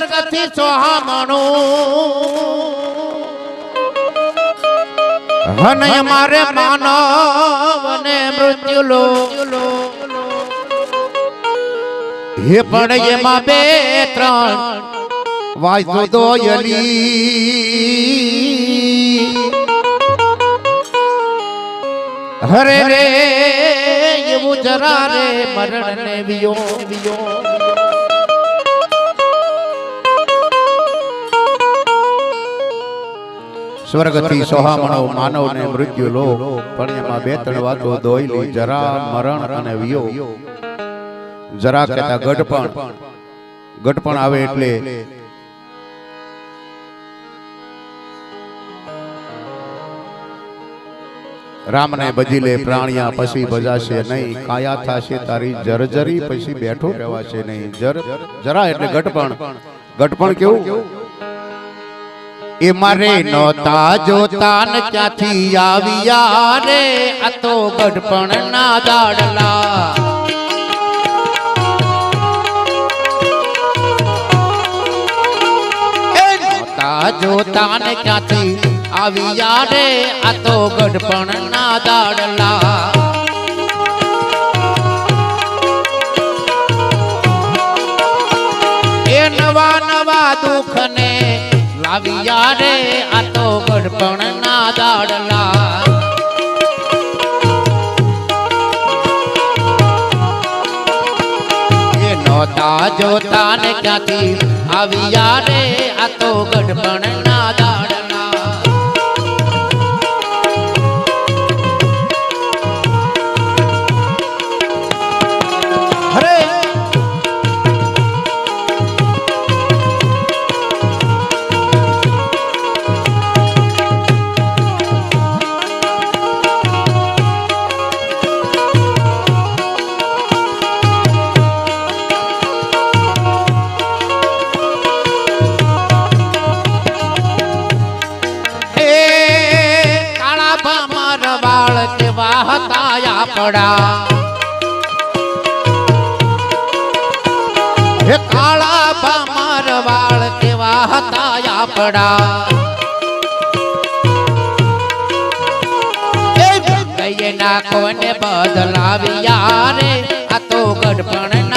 સ્વર્ગથી સોહામણું હનય મારે માનવ ને મૃત્યુ લો હે પણ એમાં બે ત્રણ વાંચો તો યલી હરે રે એવું જરા રે મરણ ને વિયો વિયો સ્વર્ગથી સોહામણો માનવ ને મૃત્યુ લો. પણ એમાં બે ત્રણ વાતો દોયલી જરા મરણ અને વિયો. જરા કહેતા ગઢપણ. ગઢપણ. આવે એટલે રામને બજીલે પ્રાણિયા પછી બજાશે નહીં. કાયા થાશે તારી જરજરી પછી બેઠો રહેવાશે નહીં. જર જરા એટલે ગઢપણ. ગઢપણ. કેવું? એ મારે નોતા જોતા ને ક્યાંથી આવ્યા રે? આ તો ગઢપણ ના દાડલા જોતા ને ક્યાંથી આવ્યા રે? આ તો ગઢપણ ના દાડલા. લાવ્યા રે, આ તો ગઢપણ ના દાડલા. નોતા જોતા ને ક્યાંથી આવ્યા રે, આ તો ગઢપણ ના આપડા હે કાળા ભામર વાળ કેવા હતા આપડા એ ગયે ના કોને બદલાવ્યા રે? આ તો ગઢપણ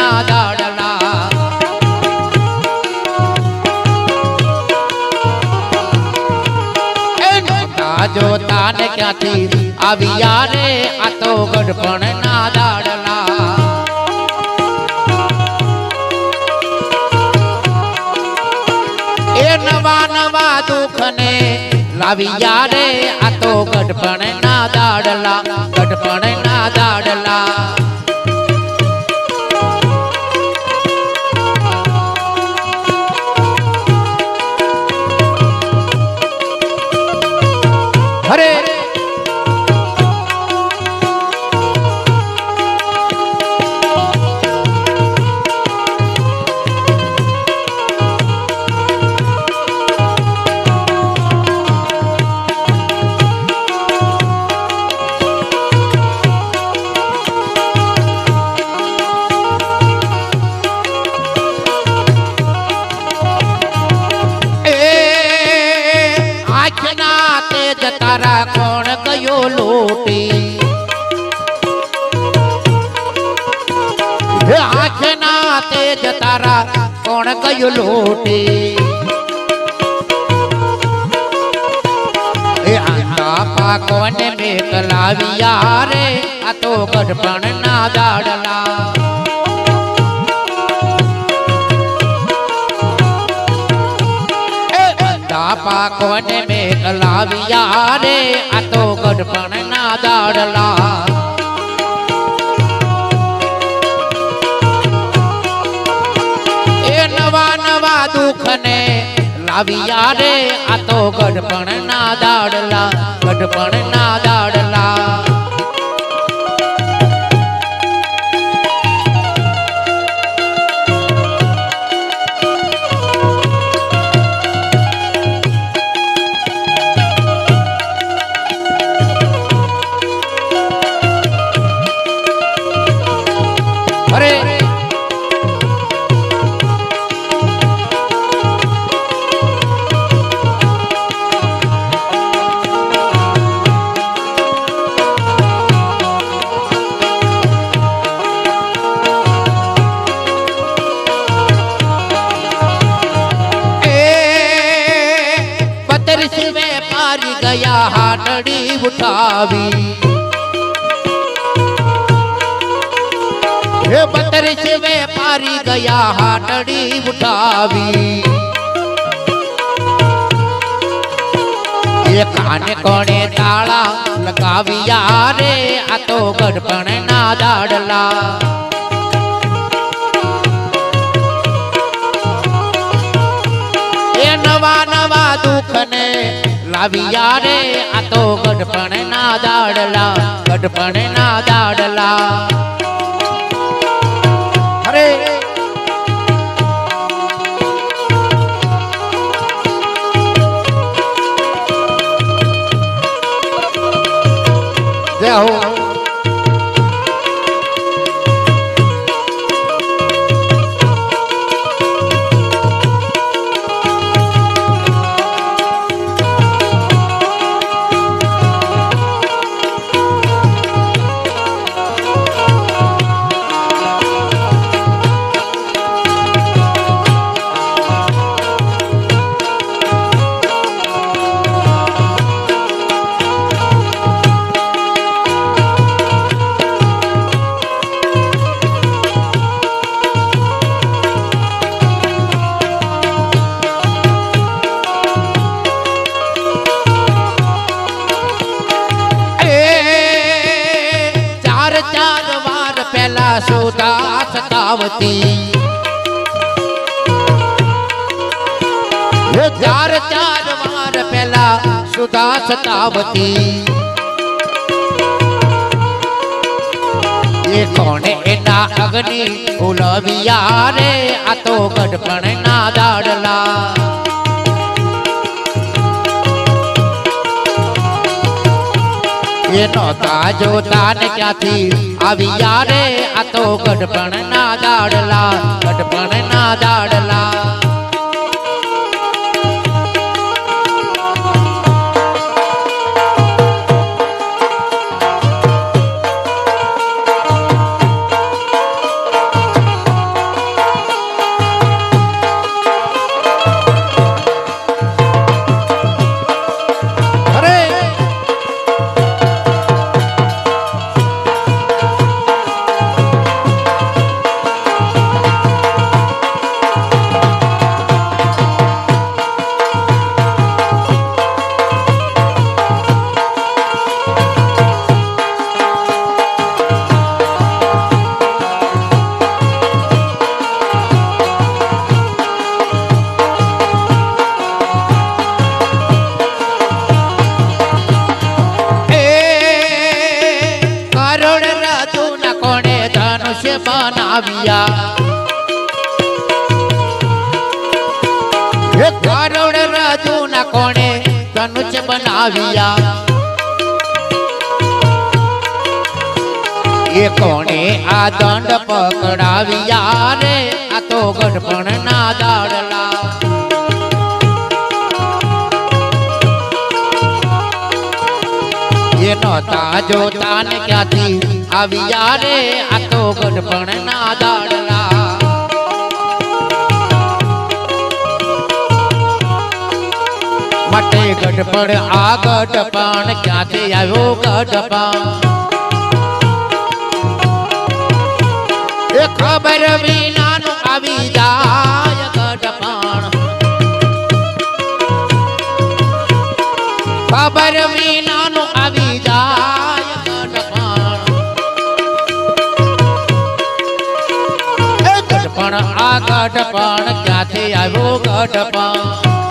જોતા ને ક્યાંથી આવ્યા રે? આ તો ગઢપણ ના દાડલા. એ નવા નવા દુઃખ ને લાવ્યા રે? આ તો ગઢપણ ના દાડલા ગઢપણ ના દાડલા. કોણ લોટે. એ આંતા પાકોને મેક લાવ્યા રે. આ તો ગઢપણ ના દાડલા પાકોને મેઘ લાવ્યા રે. આ તો ગઢપણ ના દાડલા. લાવ્યા રે આ તો ગઢપણ ના દાડલા ગઢપણ ના દાડલા. વેપારી ગયા, હાટડી ઉઠાવી. એ કાને કોણે તાળા લગાવ્યા રે, આ તો ગઢપણ ના દાડલા નવા નવા દુઃખ ને લાવ્યા રે, આ તો ગઢપણ ના દાડલા ગઢપણ ના દાડલા. સતાવતી એ કોણે એના અગ્નિ ફૂલવિયા રે? આ તો ગઢપણ ના દાડલા એનો તાજો તાન ક્યાંથી આવી યારે આ તો ગઢપણ ના દાડલા ગઢપણ ના દાડલા. એ કરોડ રાજુ ના કોણે ધનુષ્ય બનાવ્યા. એ કોણે આ દંડ પકડાવ્યા રે? આ તો ગઢપણ ના દાડલા એનો તાજો તાન ક્યાંથી આવ્યા રે, આ તો ગઢપણ ના દાડલા. માટે ગઢપણ આ ગઢપણ, ક્યાંથી આવ્યો ગઢપણ? એ ખબર વિનાનું આવી જાય ગઢપણ. ખબર વિનાનું ગઢપણ ક્યાંથી આવ્યો ગઢપણ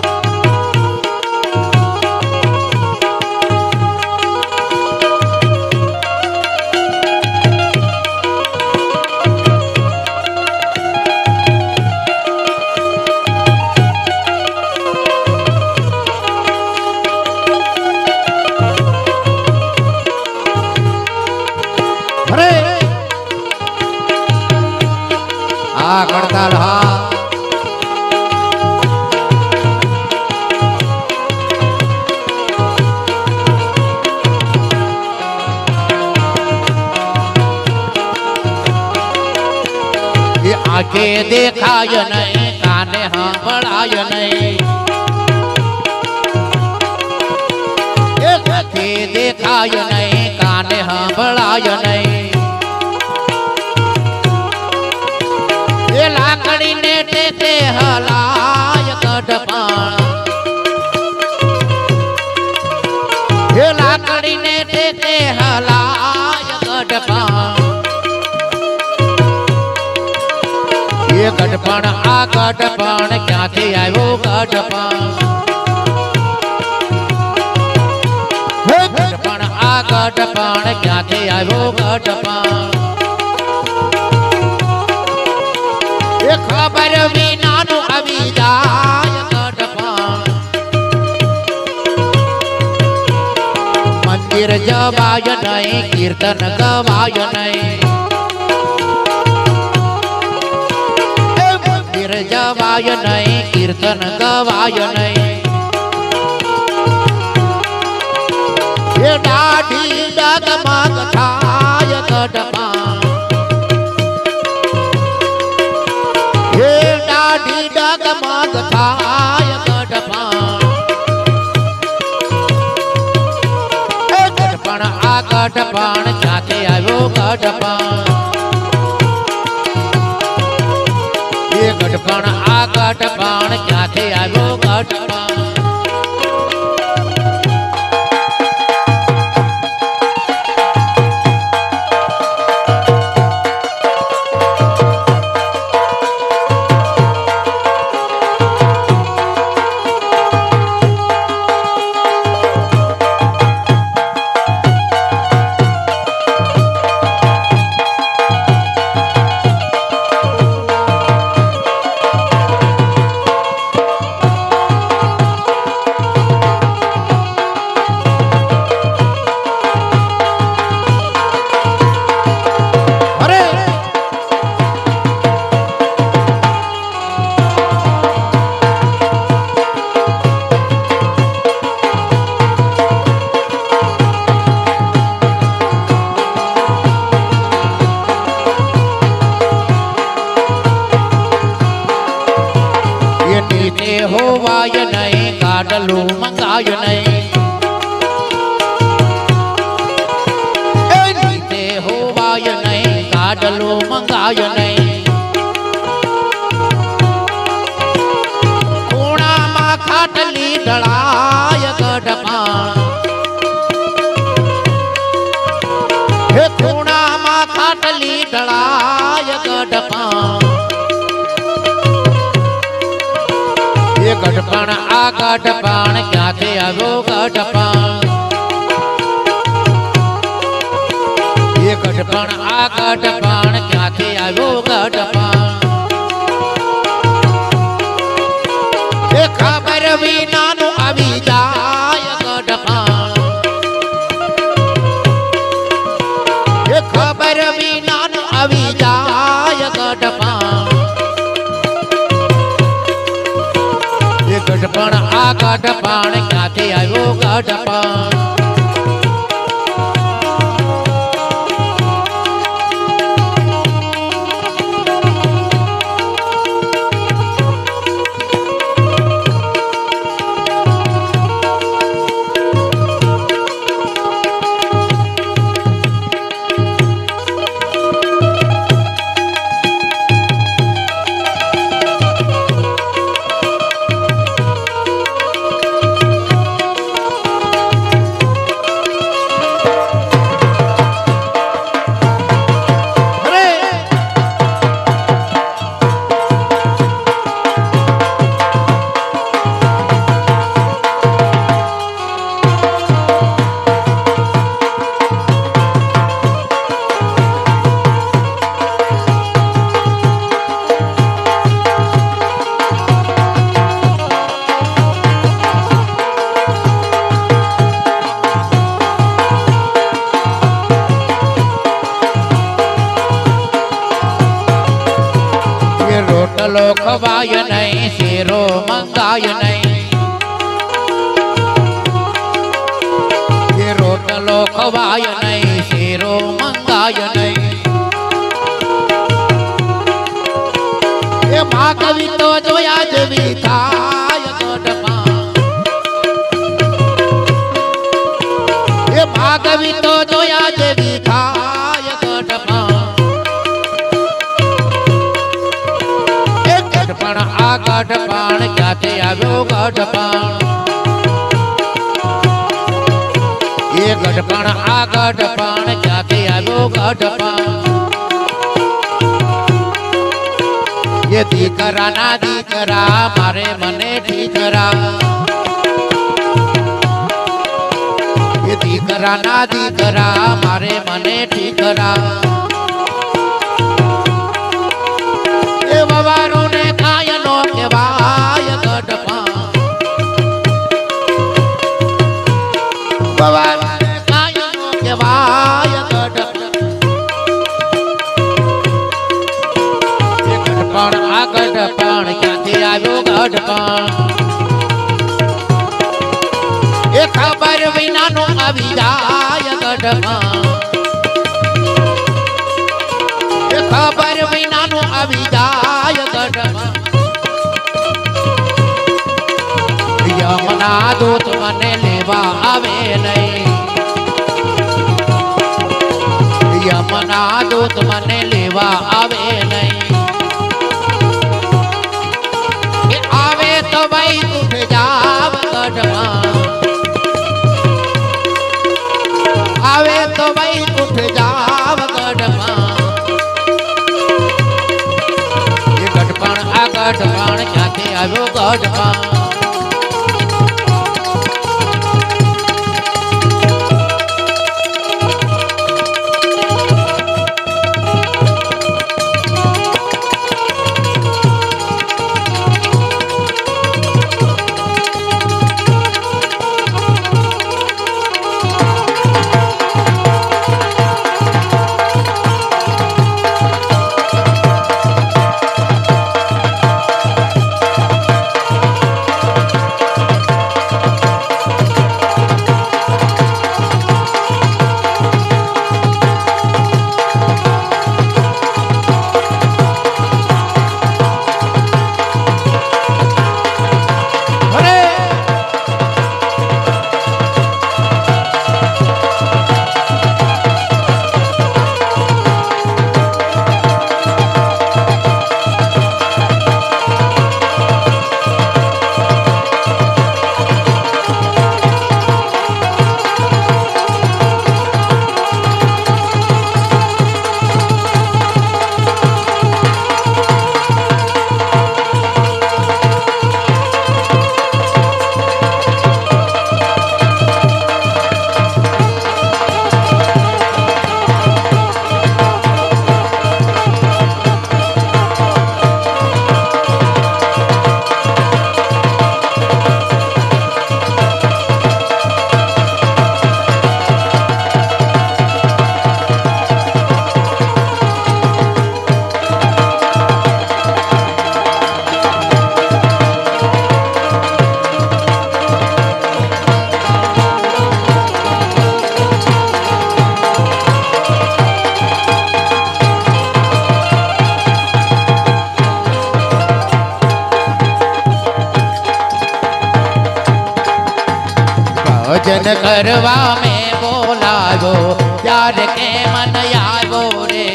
આંખે દેખાય નહીં, કાને સાંભળાય નહીં. આંખે દેખાય નહીં, કાને સાંભળાય નહીં. એ લાકડીને ટેકે હલાય ગઢપણ એ લાકડીને ટેકે હલાય ગઢપણ એ ગઢપણ, આ ગઢપણ, ક્યાંથી આવ્યો ગઢપણ? ગઢપણ ક્યાંથી આવ્યો ગઢપણ? ખબર વિનાનું આવી જાય ગઢપણ. મંદિર જવાય નહીં, કીર્તન ગવાય નહીં. જવાય નહીં કીર્તન ગવાય નહીં. એ દાઢી ગઢપણ આ ગઢપણ ક્યાંથી આવ્યો ગઢપણ ગાડલું મંગાય નહીં. ખૂણામાં ખાટલી ઢળાય ગઢમાં. હે ખૂણામાં ખાટલી ઢળાય ગઢમાં. એ ગઢપણ આ ગઢપણ ક્યાંથી આવ્યો ગઢપણ ગઢપણ આ ગઢપણ ક્યાંથી આવ્યો ગઢપણ? એ ખબર વિનાનું આવી જાય ગઢપણ. એ ખબર વિનાનું આવી જાય ગઢપણ. એ ગઢપણ, આ ગઢપણ ક્યાંથી આવ્યો ગઢપણ? ખવાય નહીં શેરો મંગાય નહીં રોટલો ખવાય નહીં શેરો મંગાય નહીં એ માગવી તો જોયા જેવી થાય ગઢમાં આ ગઢપણ ક્યાંથી આવ્યો ગઢપણ એ ગઢપણ આ ગઢપણ ક્યાંથી આવ્યો ગઢપણ એ દીકરાના દીકરા, મારે મને દીકરા. એ દીકરાના દીકરા, મારે મને ઠીકરા ગઢપણ એ ખબર વિનાનું આવી જાય ગઢપણ એ ખબર વિનાનું આવી જાય ગઢપણ યમના દૂત મને લેવા આવે નહીં. યમના દૂત મને લેવા આવે નહીં. ગઢપણ ક્યાંથી આવ્યો ગઢપણ કરવા મેં બોલાવ્યો. ત્યારે કે મન આવ્યો રે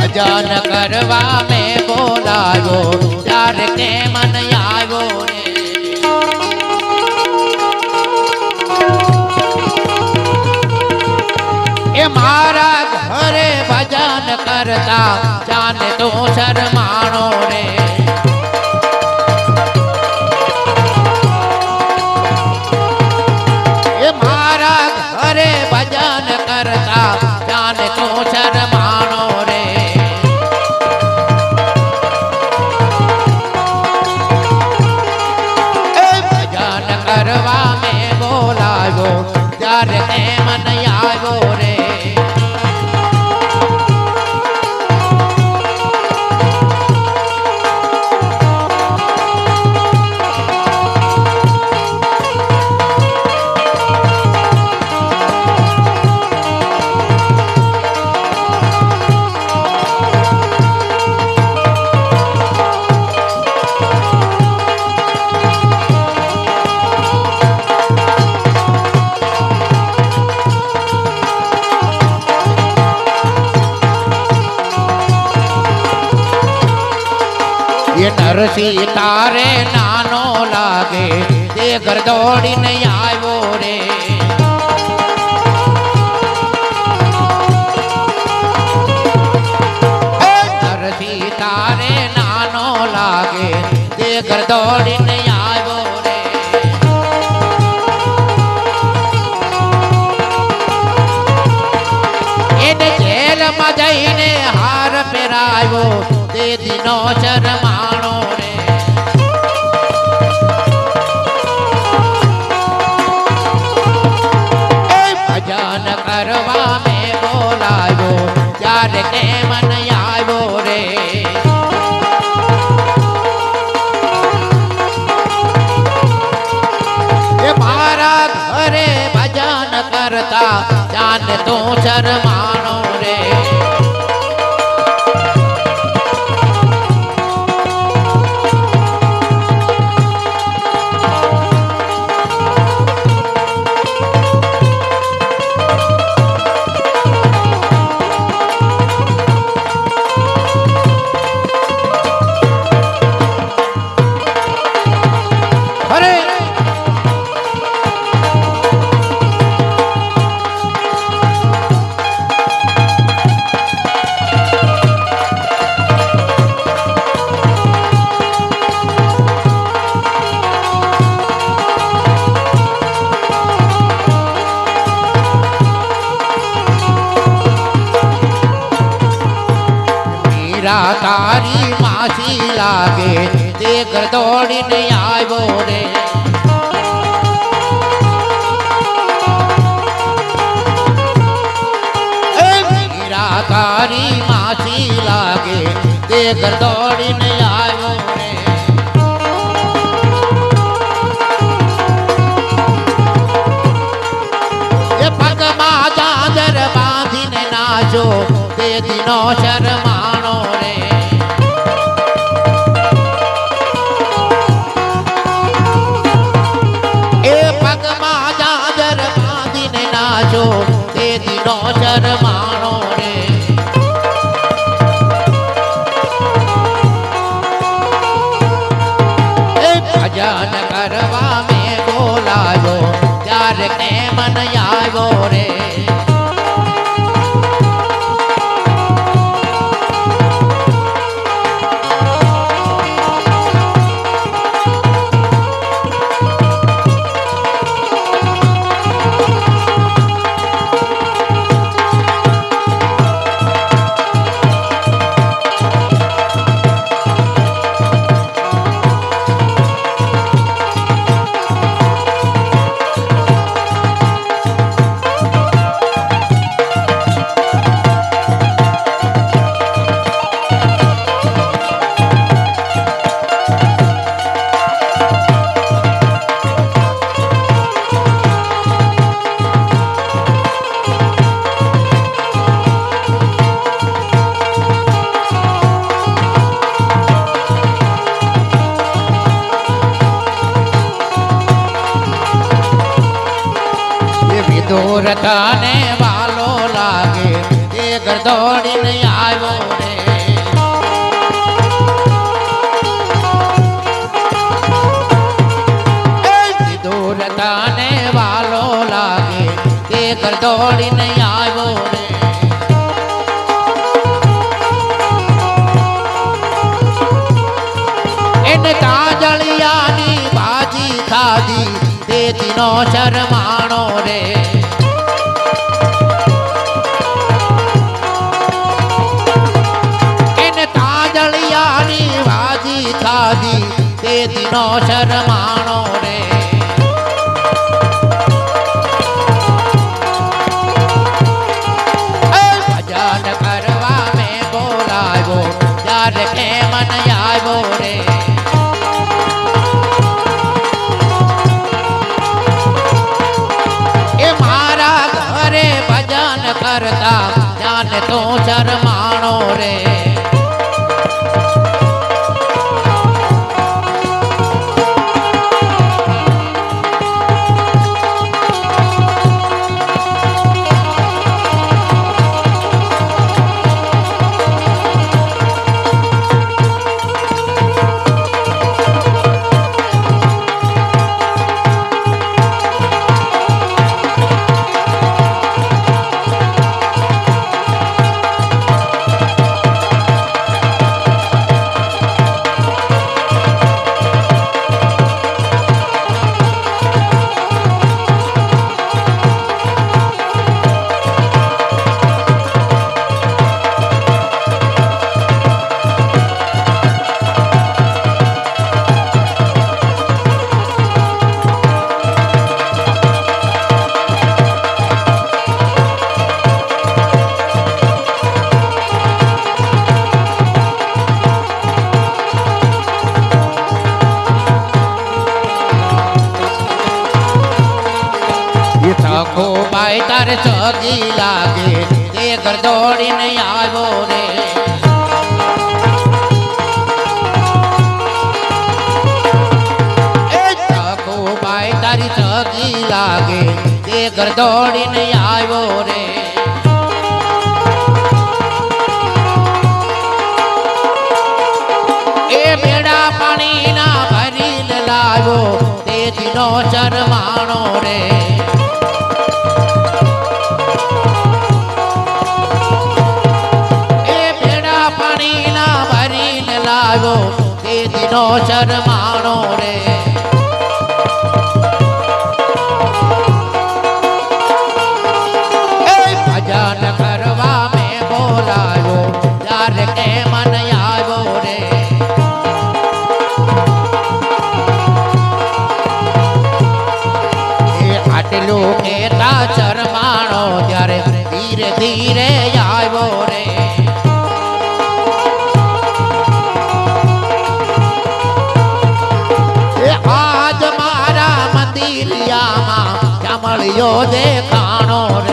ભજન. કરવા મે બોલાવો યાર કે મન આવ્યો રે. એ મારા ઘરે ભજન કરતા. જાન તો શરમાણો રે. નરસિંહ તારે નાનો લાગે. તે ઘર દોડીને આવ્યો રે. નરસિંહ તારે નાનો લાગે. તે ઘર દોડીને આવ્યો રે. એને જેલમાં જઈને હાર પહેરાવ્યો તે દિનો શરમાણો રે. એ ભજન કરવા મેં બોલાયો ત્યારે કે મન આવ્યો રે? એ મારા ઘરે ભજન કરતા, જાન તો શરમાણો રે. મીરા તારી માસી લાગે, તે ઘર દોડીને આવ્યો રે. તારી માસી લાગે, તે ઘર દોડીને આવ્યો રે. એ પગમાં ચાદર બાંધીને નાચો, તે દિનો શરમાણો નાચો તે દિનો શરમાણો રે ભજન કરવા મેં બોલાયો ત્યારે કે મન આવ્યો રે? એ વિદુર તને વાલો લાગે. એ નહીં આવ્યો રે. એ તને વાલો લાગે. તે ઘર દોડીને આવ્યો રે. એને કાજળિયાની ભાજી ખાધી. તે નો શરમાણો રે. તે દિનો શરમાણો રે એ ભજન કરવા મેં બોલાવ્યો ત્યારે કે મન આવ્યો રે એ મારા ઘરે ભજન કરતા જાન તો ઘર આવો રે. એ ચકુબાઈ તારી ચગી લાગે તે ઘર દોડીને આવ્યો રે. એ બેડા પાણીના ભરીને લાવ્યો, તે દિનો ચરમાણો રે. લાવ્યો તે દિનો શરમાણો રે. ચામળિયો દેખાણો રે.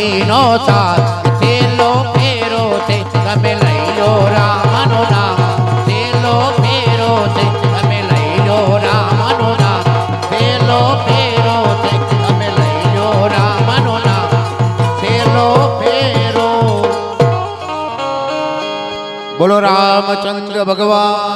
સુધીનો સાથ. છેલ્લો ફેરો છે તમે લઈ લો રામનો નામ છેલ્લો ફેરો છે તમે લઈ લો રામનો નામ છેલ્લો ફેરો છે તમે લઈ લો રામનો નામ છેલ્લો ફેરો બોલો, રામચંદ્ર ભગવાન.